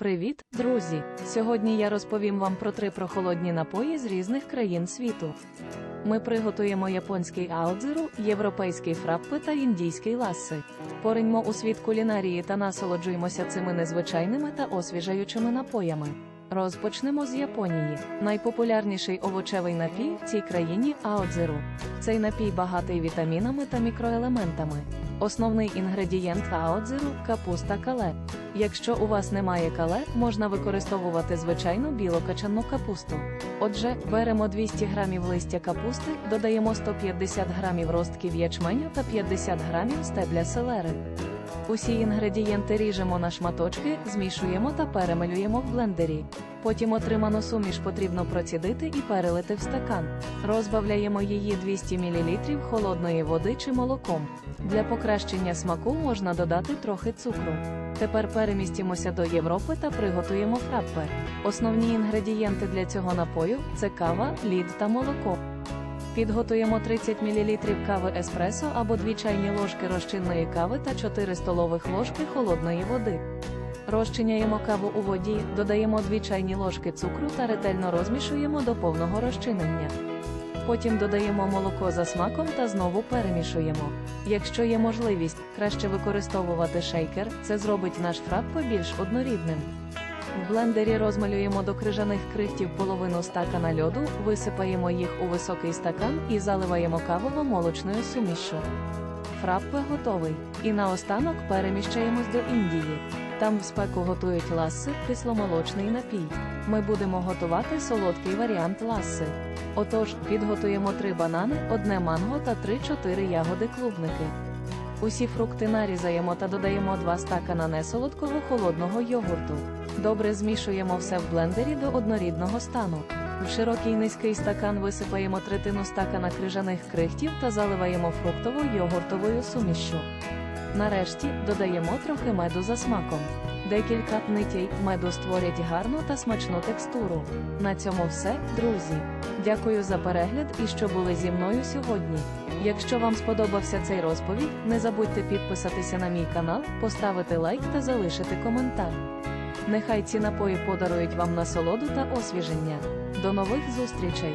Привіт, друзі! Сьогодні я розповім вам про три прохолодні напої з різних країн світу. Ми приготуємо японський аудзеру, європейський фраппе та індійський ласси. Пориньмо у світ кулінарії та насолоджуємося цими незвичайними та освіжаючими напоями. Розпочнемо з Японії. Найпопулярніший овочевий напій в цій країні аодзеру. Цей напій багатий вітамінами та мікроелементами. Основний інгредієнт аодзеру капуста кале. Якщо у вас немає кале, можна використовувати звичайну білокачанну капусту. Отже, беремо 200 грамів листя капусти, додаємо 150 грамів ростків ячменю та 50 грамів стебля селери. Усі інгредієнти ріжемо на шматочки, змішуємо та перемелюємо в блендері. Потім отриману суміш потрібно процідити і перелити в стакан. Розбавляємо її 200 мл холодної води чи молоком. Для покращення смаку можна додати трохи цукру. Тепер перемістимося до Європи та приготуємо фраппе. Основні інгредієнти для цього напою це кава, лід та молоко. Підготуємо 30 мл кави еспресо або 2 чайні ложки розчинної кави та 4 столових ложки холодної води. Розчиняємо каву у воді, додаємо 2 чайні ложки цукру та ретельно розмішуємо до повного розчинення. Потім додаємо молоко за смаком та знову перемішуємо. Якщо є можливість, краще використовувати шейкер, це зробить наш фраппе більш однорідним. В блендері розмалюємо до крижаних крихтів половину стакана льоду, висипаємо їх у високий стакан і заливаємо кавово-молочною сумішшю. Фраппе готовий. І наостанок переміщаємось до Індії. Там в спеку готують ласси, кисломолочний напій. Ми будемо готувати солодкий варіант ласси. Отож, підготуємо 3 банани, одне манго та 3-4 ягоди клубники. Усі фрукти нарізаємо та додаємо 2 стакана несолодкого холодного йогурту. Добре змішуємо все в блендері до однорідного стану. В широкий низький стакан висипаємо третину стакана крижаних крихтів та заливаємо фруктово-йогуртовою сумішшю. Нарешті додаємо трохи меду за смаком. Декілька нитей меду створять гарну та смачну текстуру. На цьому все, друзі. Дякую за перегляд і що були зі мною сьогодні. Якщо вам сподобався цей розповідь, не забудьте підписатися на мій канал, поставити лайк та залишити коментар. Нехай ці напої подарують вам насолоду та освіження. До нових зустрічей!